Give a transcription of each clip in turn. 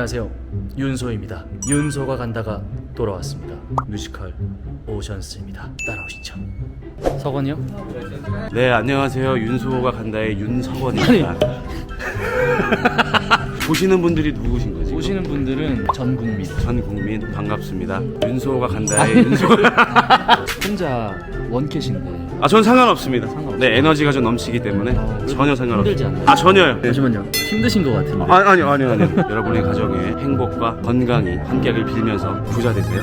안녕하세요. 윤소입니다. 윤소가 간다가 돌아왔습니다. 뮤지컬 오션스입니다. 따라오시죠. 서건이요? 네 안녕하세요 윤수호가 간다의 윤석원입니다. 보시는 분들이 누구신 거지? 오시는 분들은 전 국민. 전 국민 반갑습니다. 윤수호가 간다의 윤수. 혼자 원캐신데 아 전 상관없습니다. 상관없어요? 네 에너지가 좀 넘치기 때문에 전혀 힘들지 상관없습니다. 않나요? 아 전혀요. 네. 잠시만요. 힘드신 것 같은데. 아, 아니요 아니요 아니요. 여러분의 가정에 행복과 건강이 함께하길 빌면서 부자 되세요.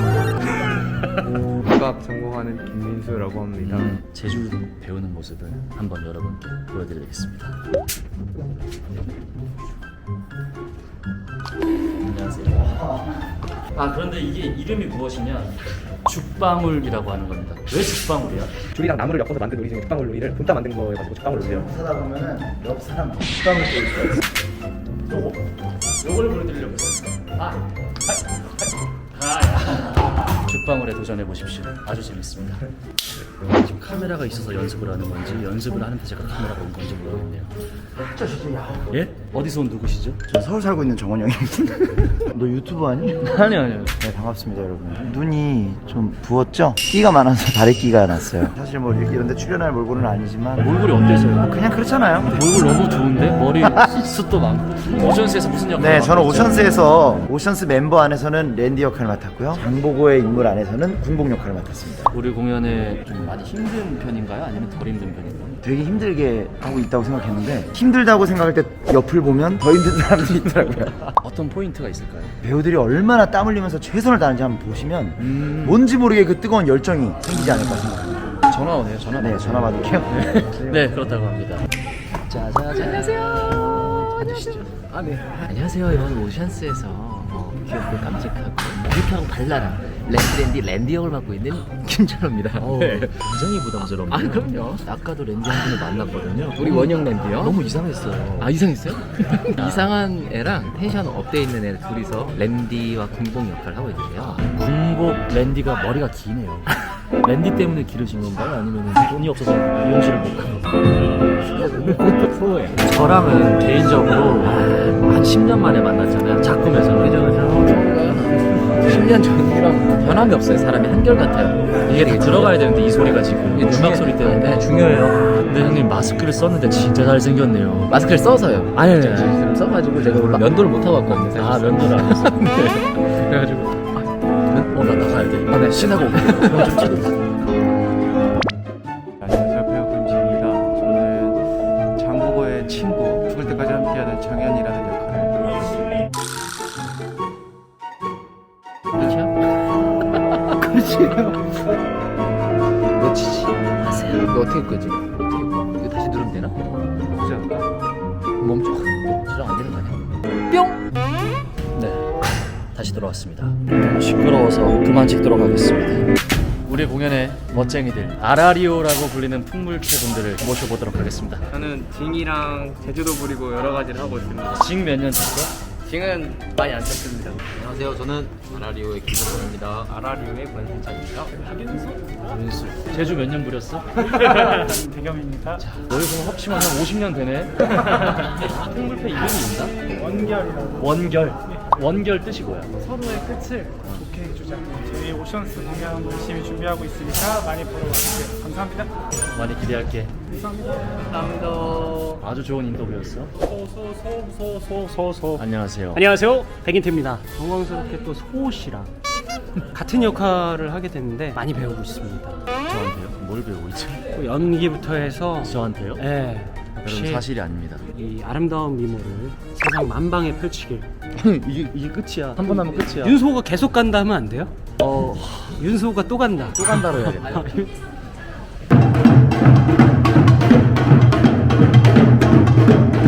국악 전공하는 김민수라고 합니다. 음, 제주 배우는 모습을 한번 여러분께 보여드리겠습니다. 안녕하세요. 아 그런데 이게 이름이 무엇이냐? 죽방울이라고 하는 겁니다. 왜 죽방울이야? 줄이랑 나무를 엮어서 만든 놀이 중에 죽방울 놀이를 본따 만든 거여가지고 죽방울 놀이래요. 하다 보면은 옆 사람 식감을 또 있어요. 요거 요걸 보여드리려고 했어요. 아, 아, 아, 죽방울에 도전해 보십시오. 아주 재밌습니다. 지금 카메라가 있어서 연습을 하는 건지 연습을 하는데 제가 카메라가 온 건지 모르겠네요. 예? 어디서 온 누구시죠? 저 서울 살고 있는 정원 형입니다. 너 유튜브 하니? 아니요 아니요. 네 반갑습니다 여러분. 눈이 좀 부었죠? 끼가 많아서 다리 끼가 났어요. 사실 뭐 이런 데 출연할 몰골은 아니지만 몰골이 어때서요? 그냥 그렇잖아요. 몰골 너무 좋은데 머리 숱도 많고 오션스에서 무슨 역할? 네, 저는 오션스에서 오션스 멤버 안에서는 랜디 역할을 맡았고요. 장보고의 인물 안에서는 군복 역할을 맡았습니다. 우리 공연에 좀 많이 힘든 편인가요? 아니면 덜 힘든 편인가요? 되게 힘들게 하고 있다고 생각했는데 힘들다고 생각할 때 옆을 보면 더 힘든 사람들이 있더라고요. 어떤 포인트가 있을까요? 배우들이 얼마나 땀 흘리면서 최선을 다하는지 한번 보시면 음. 뭔지 모르게 그 뜨거운 열정이 생기지 않을까 생각합니다. 전화 오네요. 전화. 네, 전화 받을게요. 네, 그렇다고 합니다. 짜자자. 안녕하세요. 앉으시죠. 아, 네. 안녕하세요. 이번 오션스에서 어, 귀엽고 깜찍하고 유쾌하고 발랄한 랜디랜디 랜디 역을 맡고 있는 김철호입니다. 어, 굉장히 부담스럽네요. 아 그럼요. 아까도 랜디 한 분을 만났거든요. 우리 원형 랜디요? 너무 이상했어요. 아 이상했어요? 이상한 애랑 텐션 업돼 있는 애 둘이서 랜디와 군복 역할을 하고 있는데요. 군복 랜디가 머리가 기네요. 랜디 때문에 기르신 건가요? 아니면 돈이 없어서 미용실을 못간 건가요? 소해. 저랑은 개인적으로 한 10년 만에 만났잖아요. 작품에서. 그죠 그죠. 10년 전이랑 변함이 없어요. 사람이 한결같아요. 이게 다 들어가야 되는데 이 소리가 지금 이게 음악 중요- 소리 때문에 네, 중요해요. 근데 형님 마스크를 썼는데 진짜 잘생겼네요. 마스크를 써서요. 아니, 아니, 아니. 지금 써가지고 제가 원래 면도를 못 하고 왔거든요. 사실. 아 면도를 안 했어. 그래가지고 어나 나가야 돼. 아, 네, 신하고 올게요. 형좀 찍어. 안녕하세요 배우 김지입니다. 저는 장보고의 친구 죽을 때까지 함께하는 정현이 끝이야? 끝이에요. 놓치지 하세요. 이거 어떻게 끄지? 어떻게 끄? 이거 다시 누르면 되나? 않을까? 멈춰. 저장 안 되는 거 아니야? 네, 다시 돌아왔습니다. 너무 시끄러워서 그만 찍도록 하겠습니다. 우리 공연의 멋쟁이들 아라리오라고 불리는 풍물캐 분들을 모셔보도록 하겠습니다. 저는 징이랑 제주도 부리고 여러 가지를 하고 있습니다. 지금 몇년 됐어? 징은 많이 안 쳤습니다. 안녕하세요. 저는 아라리오의 김성원입니다. 아라리오의 권순찬입니다. 윤수. 제주 몇 년 부렸어? 대겸입니다. 여기서 합치면 한 50년 되네. 풍물패 이름이 있나? 원결이라고 원결. 원결 뜻이 뭐야? 서로의 끝을 좋게 해주자. 저희 오션스 공연 열심히 준비하고 있으니까 많이 보러 와주세요. 감사합니다. 많이 기대할게. 감사합니다. 아주 좋은 인터뷰였어. 소소소소소소 안녕하세요. 안녕하세요 백인태입니다 영광스럽게 또 소씨랑 같은 역할을 하게 됐는데 많이 배우고 있습니다 저한테요? 뭘 배우고 있죠? 또 연기부터 해서 저한테요? 예 여러분 역시 사실이 아닙니다. 이 아름다운 미모를 세상 만방에 펼치길 이게 이게 끝이야. 한 번 하면 끝이야. 윤소가 계속 간다 하면 안 돼요? 어, 윤소가 또 간다 또 간다로 해야겠다.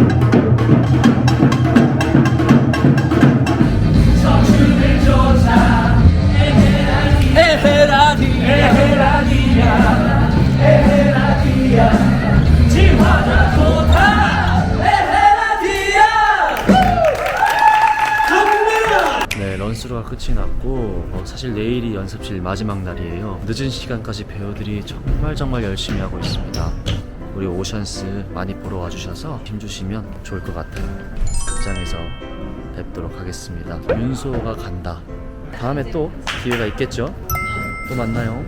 네, 런스루가 끝이 났고 어, 사실 내일이 연습실 마지막 날이에요. 늦은 시간까지 배우들이 정말 정말 열심히 하고 있습니다. 우리 오션스 많이 보러 와주셔서 힘주시면 좋을 것 같아요. 극장에서 뵙도록 하겠습니다. 윤소가 간다. 다음에 또 기회가 있겠죠? 또 만나요.